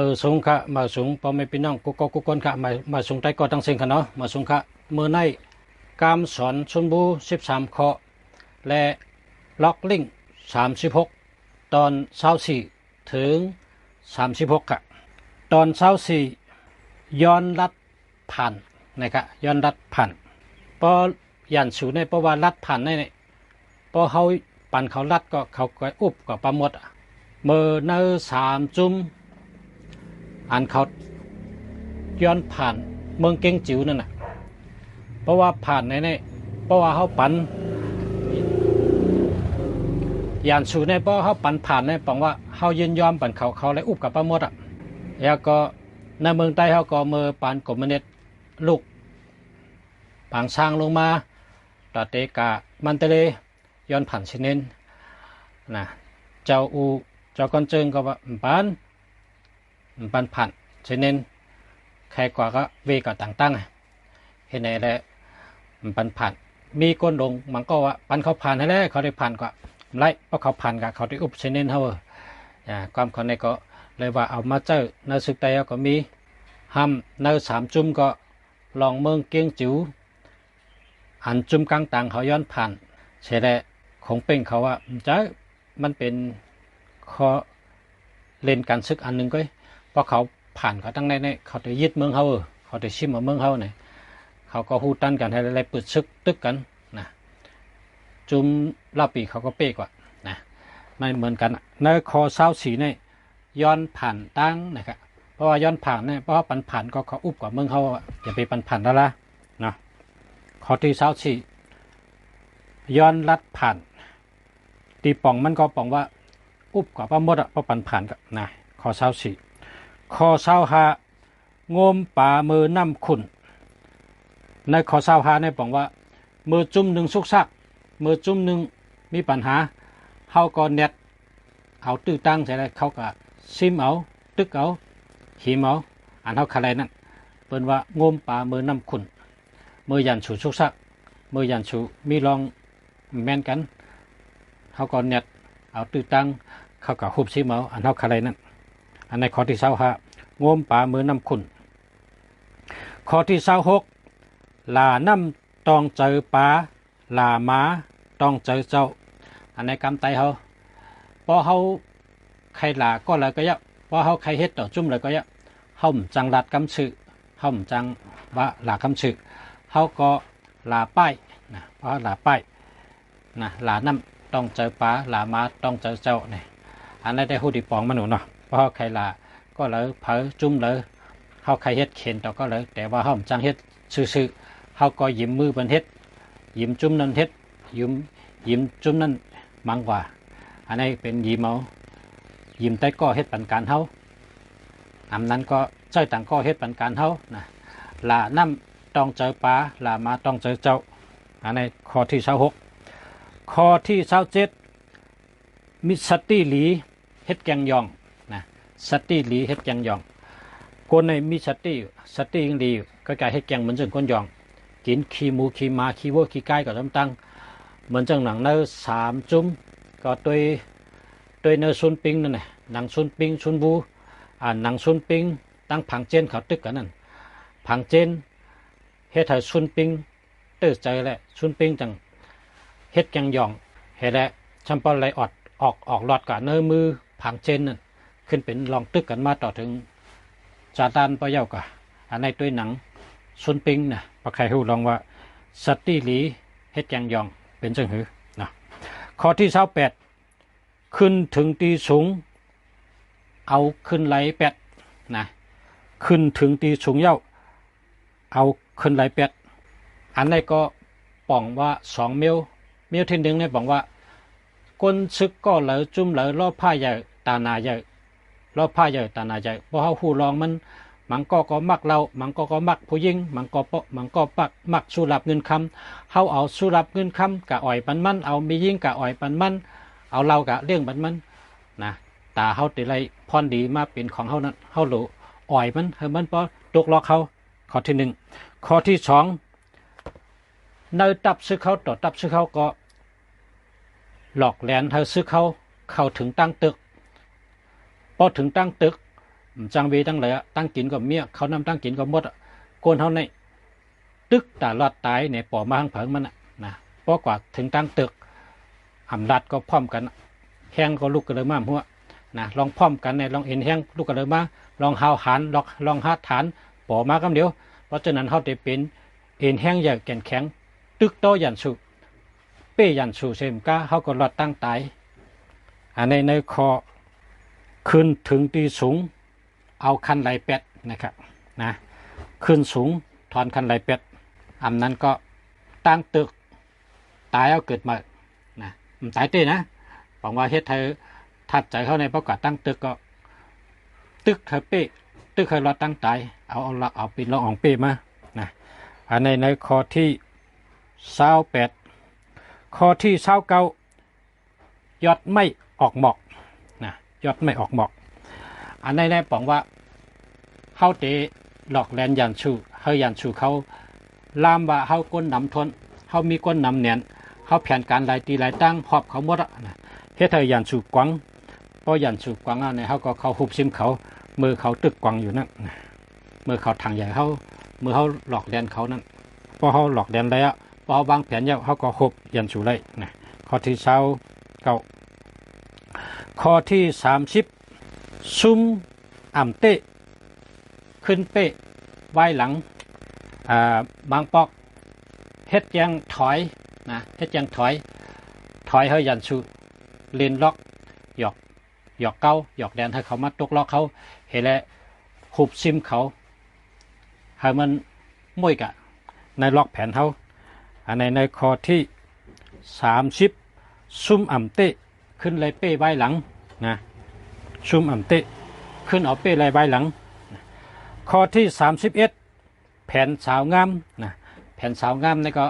มาสูงค่ะมาสูงพอไม่พี่น้องกุกกุกคนค่ะมามาสูงใต้ก็ตั้งเสียงค่ะเนาะมาสูงค่ะเมื่อในกามสอนชนบู13ข้อและล็อกลิงก์36ตอน24ถึง36ค่ะตอน24ย้อนรัดผ่านนะครับย้อนรัดผ่านพอยันสูในเพราะว่ารัดผ่านในเนี่ยพอเขาปั่นเขารัดก็เขาก็อุบก็ประมดเมื่อเนอสามจุ่ม อันเขาย้อนผ่านเมืองเก่งจิ๋วนั่นน่ะ เพราะว่าผ่านในนี่เพราะว่าเขาปันยานสูในเพราะเขาปันผ่านในปองว่าเขายินยอมปันเขาเขาเลยอุบกับประมดอะแล้วก็ในเมืองใต้เขาก็เมือปานกบมเน็ตลูกผางช้างลงมาตอเตกามันเตเลย้อนผ่านเชนเนนนะเจ้าอูเจ้าก้อนเจิงก็ว่าปาน ปันผ่านเช่นนั้นใครกว่าก็เวก็ต่างตั้งเห็นไหนแหละปันผ่านมีก้นลงมันก็ว่าปันเขาผ่านให้แล้วเขาได้ผ่านก็ไล่เพราะเขาผ่านกับเขาได้อุบเช่นนั้นเขาอ่าความเขาในก็เลยว่าเอามาเจอในศึกใดก็มีห้ำในสามจุ่มก็ลองเมืองเกียงจิ๋วอันจุ่มกลางต่างเขาย้อนผ่านใช่แหละของเป่งเขาว่าจะมันเป็นข้อเล่นการศึกอันหนึ่งก็ ราะเขาผ่านเขาตั้งในเนี่ยเขาจะยึดเมืองเขาเออเขาจะชิมเอาเมืองเขาเนี่ยเขาก็ฮู้ตั้นกันให้อะไรปึดซึกตึกกันนะจุมลาปีเขาก็เป๊กว่านะไม่เหมือนกันในคอเศร้าสีเนี่ยย้อนผ่านตั้งนะครับเพราะว่าย้อนผ่านเนี่ยเพราะว่าปันผ่านก็เขาอุบกว่าเมืองเขาอย่าไปปันผ่านแล้วละนะข้อที่เศร้าสีย้อนลัดผ่าน ตีป่องมันก็ป่องว่าอุบกว่าป้ามดอะเพราะปันผ่านกับนะข้อเศร้าสี ข้อเศร้าหางมป่ามือน้ำขุนในข้อเศร้าหาในบอกว่า มือจุ่มหนึ่งสุกซัก มือจุ่มหนึ่งมีปัญหาเขาก็เน็ตเอาตื้อตั้งใช่ไหมเขาก็ซิมเอาตึกเอาหิมเอาอันเขาอะไรนั่นเปิ้นว่างมป่ามือน้ำขุนมือยันฉูสุกซัก มือยันฉูมีลองแม่นกันเขาก็เน็ตเอาตื้อตั้งเขาก็หุบซิมเอาอันเขาอะไรนั่น อันในข้อที่เศร้าห้างมป่ามือน้ำขุนข้อที่เศร้าหกลาน้ำต้องเจอป่าลาม้าต้องเจอเจ้า อันในกำไตเขาพอเขาใครลาก็เลยก็ยะพอเขาใครเฮ็ดต่อจุ่มเลยก็ยะเฮาจังรัดกำชื่อเฮาจังว่าลากำชื่อเขาก็ลาป้ายนะเพราะลาป้ายนะลาน้ำต้องเจอป่าลาม้าต้องเจอเจ้าเนี่ยอันนั้ได้หูดีปองมาหนูเนาะ พราะใครลาก็เลยเผอจุ่มเลยเขาใครเฮ็ดเข็นต่อก็เลย แต่ว่าเขาจังเฮ็ดซื่อๆเขาก็ยิ้มมือบันเฮ็ดยิ้มจุ่มนั่นเฮ็ดยิ้มยิ้มจุ่มนั่นมังกว่า อันนี้เป็นยิ้มเอายิ้มใต้ก็เฮ็ดปันการเฮาอันนั้นก็จ้าต่างก็เฮ็ดปันการเฮานะลาน้ำต้องเจอปลาลามาต้องเจอเจ้า อันนี้ข้อที่เช้าหกข้อที่เช้าเจ็ดมิสติหลีเฮ็ดแกงยอง สติหลีเฮ็ดแกงยองคนในมีสติสติยังดีก็กลายเฮ็ดแกงเหมือนจังคนยอง กินขี้หมูขี้มาขี้วัวขี้ไก่ก็ต้ตั้งเหมือนจังหนังเนื้อสามจุ้มก็ตัวยตัวยเนื้อซุนปิงนั่นแหละหนังซุนปิงซุนบูอ่าหนังซุนปิงตั้งผังเจนเขาตึกกันนั่นผังเจนเฮ็ดให้ซุนปิงเตื้อใจแหละซุนปิงจังเฮ็ดแกงยองเฮ็ดแหละชัมปอไลออดออกออกหลอดกับเนื้อมือผังเจนนั่น ขึ้นเป็นลองตึกกันมาต่อถึงจาดานปะเย้ากะอันในตัวหนังซุนปิงนะปะใครหูลองว่าสติหลีเฮ็ดแกงยองเป็นจังหือนะข้อที่เช้าแปดขึ้นถึงตีสูง เอาขึ้นไหลแปดนะขึ้นถึงตีสูงเย้า เอาขึ้นไหลแปดอันในก็ป่องว่าสองเมลเมลที่หนึ่งเนี่ยบอกว่าก้นซึกก็เหลอจุ่มเหลอรอบผ้าใหญ่ตานาใหญ่ เรอบผ้าใหญ่ตานาใหญ่เพราะเขาหูลองมันมันก็ก็มักเรา มันก็ก็มักผู้หญิง มันก็ปะมันก็ปัก มักสู้รับเงินคำเขาเอาสู้รับเงินคำกะอ่อยปันมัน เอามียิ่งกะอ่อยปันมัน เอาเรากะเรื่องปันมันนะตาเขาติไรพรดีมาเป็นของเขานั้นเขาหลูอ่อยมันเฮมันพอตกลอกเขาข้อที่หนึ่งข้อที่สองเนตับซื้อเขาต่อตับซื้อเขาก็ หลอกแหลนเธอซื้อเขาเข้าถึงตั้งตึก พอถึงตั้งตึกจังเวตั้งเลยตั้งกินก็เมียเขานำตั้งกินก็หมดโกนเฮาในตึกตาลอดตายในปอมาหังเผิงมันนะเพราะกว่าถึงตั้งตึกอำรัดก็พร้อมกันแห้งก็ลุกกันเลยมาหัวนะลองพร้อมกันในลองเห็นแห้งลุกกันเลยมาลองหาวหันลองลองหาฐานปอมาคำเดียว เพราะฉะนั้นเฮาได้เป็นเอ็นแห้งอย่างแก่นแข็ง ตึกโตยันสุเป้ยันสุเซมกาเฮาก็รอดตั้งตายอันในในคอ ขึ้นถึงตีสูง เอาคันไหลเป็ดนะครับนะขึ้นสูงถอนคันไหลเป็ดอำนั้นก็ตั้งตึกตายเอาเกิดมานะมันตายเต้นะบอกว่าเฮ็ดเธอทัดใจเข้าในประกาศตั้งตึกก็ ตึกเธอเป้ตึกเคยรอดตั้งตายเอาเอาละเอาปิดละอองเป้มานะอันในในข้อที่เศร้าแปดข้อที่เศร้าเก้ายอดไม่ออกหมอกนะ ยอดไม่ออกหมอก อันในในบอกว่าเฮาเตหลอกแลนยันชูเฮายันชูเขาลามว่าเฮาก้นนำทนเฮามีก้นนำเนียนเฮาแผนการหลายตีหลายตั้งหอบเขาหมดนะเฮ็ดให้ยันชูกวังเพราะยันชูกวังอะเนี่ยเฮาก็เขาหุบซิมเขามือเขาตึกกวังอยู่นั่นมือเขาทางใหญ่เขามือเขาหลอกแลนเขานั่นพอเขาหลอกแลนแล้วพอเขาวางแผนแล้วเขาก็หุบยันชูเลยนะข้อที่เช้าเก้า ข้อที่สามสิบซุ่มอ่ำเตะขึ้นเป้ไว้หลังบางปอกเฮ็ดยังถอยนะเฮ็ดยังถอย ถอยให้ยันชูเลีนล็อกหยอกหยอกเก้าหยอกแดนให้เขามาตกล็อกเขาเฮแล้วหุบซิมเขาให้มันมุ่ยกะ ในล็อกแผนเขาอันในในคอที่สามสิบซุ่มอ่ำเตะขึ้นเลยเป้ไว้หลัง นะซุ่มอ่ำเตะขึ้นเอาเป้เลยไว้หลัง ข้อที่ 31 แผนสาวงามนะแผนสาวงามนี่ก็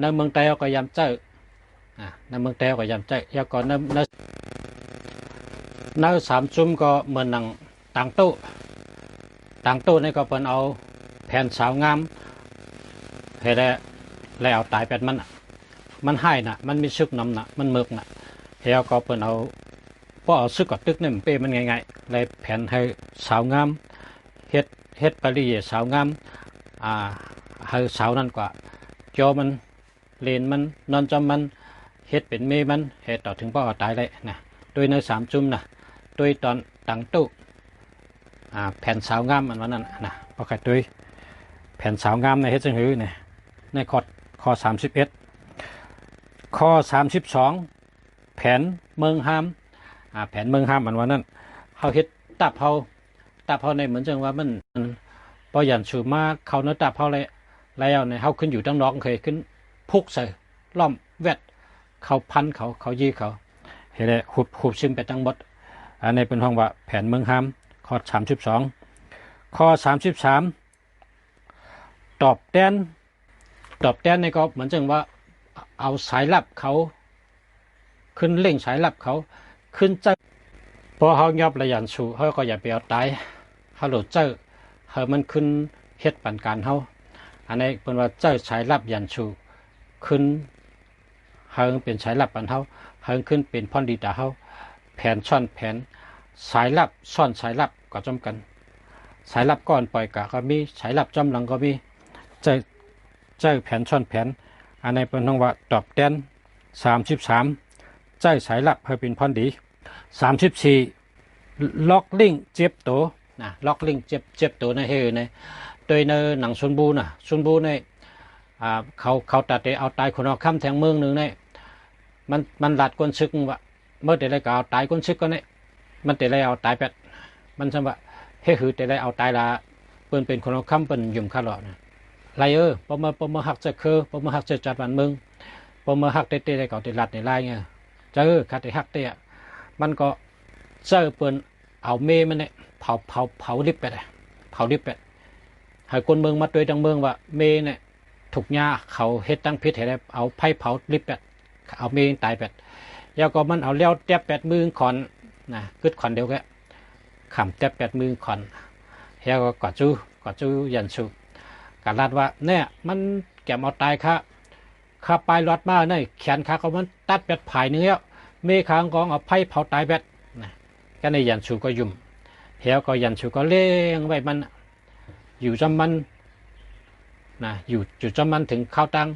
ในเมืองไทยเราก็ยำเจออ่าในเมืองไทยเราก็ยำเจอแล้วก็ในในในสามจุ่มก็เหมือนหนังต่างโต๊ะต่างโต๊ะนี่ก็เป็นเอาแผนสาวงามเฮ็ดแล้วแล้วตายแปดมันน่ะมันให้น่ะมันมีซึกน้ำน่ะมันเมือกน่ะแล้วก็เป็นเอา พอเอาซึกกับตึกนี่มันเป้มันง่ายๆเลยแผนให้สาวงามเฮ็ดเฮ็ดปริยสาวงามอ่าให้สาวนั่นกว่าจอมันเลนมันนอนจอมันเฮ็ดเป็นเมมันเฮ็ดต่อถึงพ่อตายเลยนะโดยในสามจุ่มนะโดยตอนตังตู้อ่าแผ่นสาวงามมันวันนั้นนะพอขัดโดยแผ่นสาวงามในเฮ็ดจังหือเนี่ยในข้อข้อสามสิบเอ็ดข้อสามสิบสองแผนเมืองห้าม อ่าแผนเมืองห้ามมันวันนั้นเขาเฮ็ดตับเขาตาเผาในเหมือนจังว่ามันมันพอหยันชูมาเขาเนื้อตาเผาเลยแล้วเนี่ยเขาขึ้นอยู่ตั้งนอกเคยขึ้นพุกใส่ล้อมแวดเขาพันเขาเขายีเขาเห็นเลยหุบหุบซึมไปตั้งหมดอันนี้เป็นห้องว่าแผนเมืองฮามข้อสามสิบสองข้อสามสิบสามตอบแดนตอบแดนในก็เหมือนจังว่าเอาสายลับเขา ขึ้นเร่งสายลับเขา ขึ้นใจพอเขายอบระยันสูเขาก็อย่าไปเอาตายเขาโหลดเจ้าเฮามันขึ้นเฮ็ดปันการเขาอันนี้เป็นว่าเจ้าสายลับยันสูขึ้นเฮาเป็นสายลับปันเขาเฮาขึ้นเป็นพ่อนดีตาเขาแผนซ่อนแผนสายลับซ่อนสายลับก็จมกัน สายลับก่อนปล่อยกะก็มีสายลับจอมหลังก็มีเจ้าเจ้าแผนซ่อนแผน อันนี้เป็นห้องว่าตอบแดนสามสิบสาม เจ้าสายลับเฮาเป็นพ่อนดีสามสิบสี่ล็อกลิงเจ็บตัวนะล็อกลิงเจ็บเจ็บตัวในเฮในโดยในหนังซุนบูนะซุนบูในอ่าเขาเขาตัดเอาตายคนเอาค้ำแทงเมืองหนึ่งในมันมันหลัดก้นซึกว่าเมื่อแต่ไรก็เอาตายก้นซึกก็เนี่ยมันแต่ไรเอาตายแปดมันสมว่าเฮ้หือแต่ไรเอาตายละเปิ้นเป็นคนเอาค้ำเปิ้นยุ่มข้าหลอนะไรเออพอมาพอมาหักจะคือพอมาหักจะจัดวันมืองพอมาหักเตะเตะไรก็เตะหลัดในไรเงี้ย เจอขัดเตะหักเตะมันก็เจอเปิ้นเอาเมมันเนี่ยเผาเผาเผาลิบไปเลยเผาลิบไปให้คนเมืองมาด้วยดังเมืองว่าเมเนี่ยถูกยาเขาเฮ็ดตั้งพิษให้ได้เอาไผ่เผาลิบไปเอาเมตายไปแล้วก็มันเอาเลี้ยวแตบแปดมือขอนนะกึดขอนเดียวแกขำแตบแปดมือขอนแล้วก็กอดจู้กอดจู้ยันชูการลาดว่าเนี่ยมันแกมเอาตายค่ะ ข้าปลายรอดมาเนี่ยแขนขาเขามันตัดแปดผายเนื้อเมฆางกองเอาไผ่เผาตายแบดนะก็ในยันสูก็ยุ่มเฮียก็ยันชูก็เลี้ยงไว้มัน อยู่จำมันนะอยู่อยู่จำมันถึงข้าวตั้ง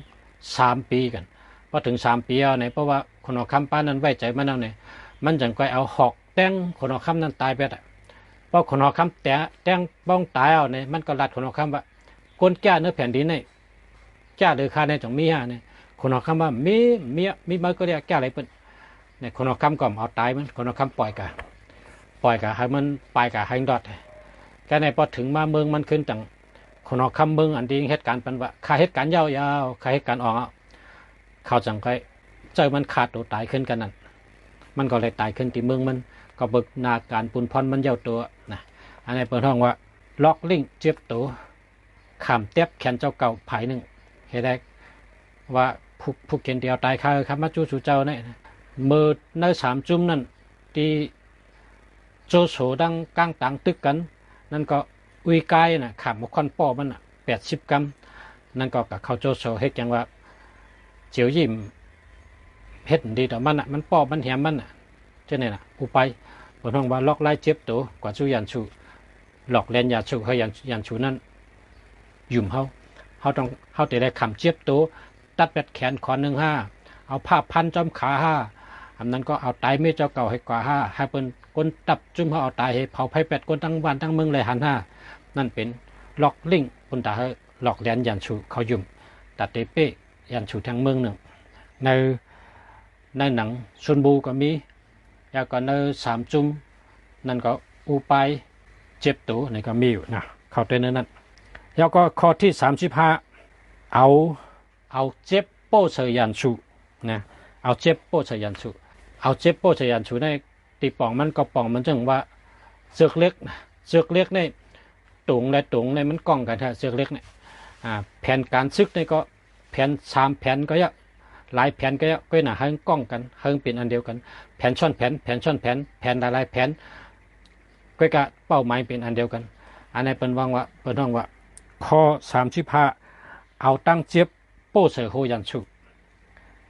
สามปีกันพอถึงสามปีเอาเนี่ยเพราะว่าคนเอาคำป้านั้นไว้ใจมันเอาเนี่ยมันจังก็เอาหอกแต้งคนเอาคำนั้นตายไปอะเพราะคนเอาคำแต่แต้งบ้องตายเอาเนี่ยมันก็รัดคนเอาคำว่าก้นแก้เนื้อแผ่นดินเนี่ยแก้หรือคาในจังมีฮะเนี่ย คนเอาคำว่ามีมีมีมันก็เรียกแก้อะไรเปิ้นเนี่ยคนเอาคำก็เอาตายมันคนเอาคำปล่อยกันปล่อยกะให้มันไปกะให้ดอดแค่ในพอถึงมาเมืองมันขึ้นจังคนออกคำเมืองอันดีเหตุการณ์เป็นว่าค่าเหตุการณ์ยาวๆค่าเหตุการณ์ออกเอาเขาจังก็เจอมันขาดตัวตายขึ้นกันนั่นมันก็เลยตายขึ้นที่เมืองมันก็บึกนาการปุนพรมันเย้าตัวนะอันนี้เปิดห้องว่าล็อกลิงเจ็บตัวขามเตียบแขนเจ้าเก่าไผ่หนึ่งเห็นได้ว่า ผู้ผู้เขียนเดียวตายคาครับมาจู้สู่เจ้าเนี่ยมือในสามจุ่มนั่นที่โจโฉดังก้างตังตึกกัน นั่นก็อุยกายนะขามควันป้อมันอะแปดสิบกรัมนั่นก็กับเขาโจโฉเฮ็ดจังว่าเจียวยิ้มเฮ็ดดีต่อมันอะมันป้อมันแหมมันอะเจ้านี่ยนะอุไปบนห้องว่าล็อกไล่เจ็บตัวกว่าชูยันชูหลอกเล่นยาชูให้ยันยันชูนั่นยุ่มเฮาเฮาต้องเฮาแต่ได้คำเจ็บตัว ตัดเป็ดแขนขอหนึ่งห้าเอาผ้าพันจอมขาห้าอันนั้นก็เอาตายไม่เจ้าเก่าให้กว่าห้าให้เป็นคนตับจุ่มเขาเอาตายให้เผาไผ่เป็ดคนทั้งบ้านทั้งเมืองเลยหันห้านั่นเป็นล็อกลิงคนตาให้หลอกเลียนยันชูเขายุ่มตัดเตเป้ยันชูทั้งเมืองหนึ่งในในหนังชุนบูก็มีแล้วก็ในสามจุ่มนั่นก็อูไปเจ็บตัวนี่ก็มีอยู่นะเข้าเต้นนั้นแล้วก็ข้อที่สามสิบห้าเอา เอาเจ็บโป้เสยยันชูนะเอาเจ็บโป้ชยันชูเอาเจ็บโป้ชยันชูในตีป่องมันก็ป่องมันจึงว่าเสือกเล็กเสือกเล็กในตุงและตุงในมันกล้องกันฮะเสือกเล็กเนี่ยอ่าแผนการซึกในก็แผนสามแผนก็เยอะหลายแผนก็เยอะก็หนาให้กล้องกันให้เป็นอันเดียวกัน แผนช่อนแผนแผนช่อนแผนแผนหลายแผนก็กะเป้าหมายเป็นอันเดียวกัน อันนี้เป็นว่างว่าเป็นว่างว่าข้อสามสิบห้าเอาตั้งเจ็บ โป้เสือโฮยันชู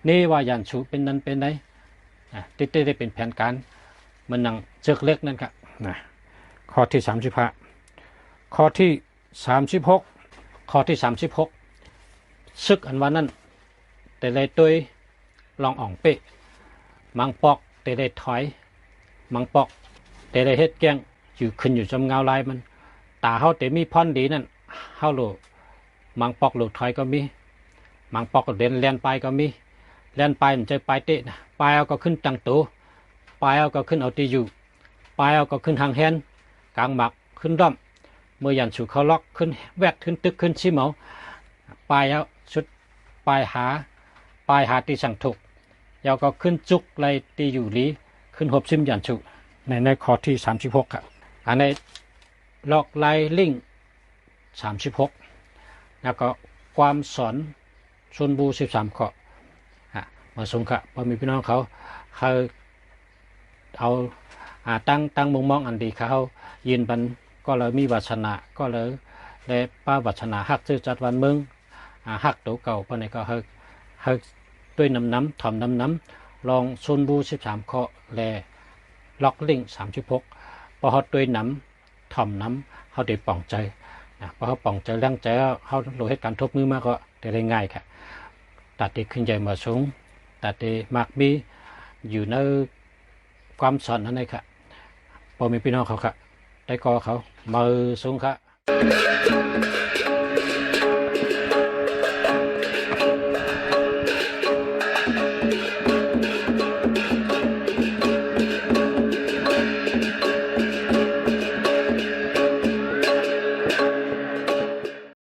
นี่ว่ายันชูเป็นนั้นเป็นไหนอะติดได้เป็นแผนการมันนังเจอกเล็กนั่นครับนะข้อที่สามสิบห้าข้อที่สามสิบหกข้อที่สามสิบหกซึกอันวันนั้น แต่เลยตัวลองอ่องเป๊ะมังปอกแต่ได้ถอย มังปอกแต่ได้เฮ็ดแกงอยู่ขึ้นอยู่จำเงาลายมัน ตาเขาแต่มีพรดีนั่นเฮาโลมังปอกโลถอยก็มี มังปอกก็เดินเลียนไปก็มีเลียนไปมันจะไปเตะไปเอาก็ขึ้นตังตูไปเอาก็ขึ้นเอาตีอยู่ไปเอาก็ขึ้นทางแฮนกลางหมักขึ้นร่อมเมื่อยันฉูเขาล็อกขึ้นแวดขึ้นตึกขึ้นชิเหมาไปเอาชุดไปหาไปหาตีสั่งถูกยาวก็ขึ้นจุกไรตีอยู่ลีขึ้นหบซิมยันฉูในในข้อที่สามสิบหกครับอันในล็อกไลลิงสามสิบหกแล้วก็ความสอน ชนบูสิบสามข้อฮะมาสงขะพอมีพี่น้องเขาเขาเอาอาตั้งตั้งมุมมองอันดีเขายืนบันก็เลยมีวัชนะก็เลยได้ป้าวัชนะหักชื่อจัดวันเมืองอ่าหักตัวเก่าปานนี้ก็เฮกเฮกด้วยน้ำน้ำถ่อมน้ำน้ำลองชนบูสิบสามข้อแลล็อกลิงสามสิบหกพอเขาด้วยน้ำถ่อมน้ำเขาได้ป่องใจนะพอเขาป่องใจเร่างใจเขาโลเหตุการณ์ทบมือมากก็ได้ง่ายค่ะ ตัดที่ขึ้นใหญ่มาสูงตัดที่มากมีอยู่ในความสอนนั่นเองค่ะพอมีพี่น้องเขาค่ะได้กอเขา มือสูงค่ะ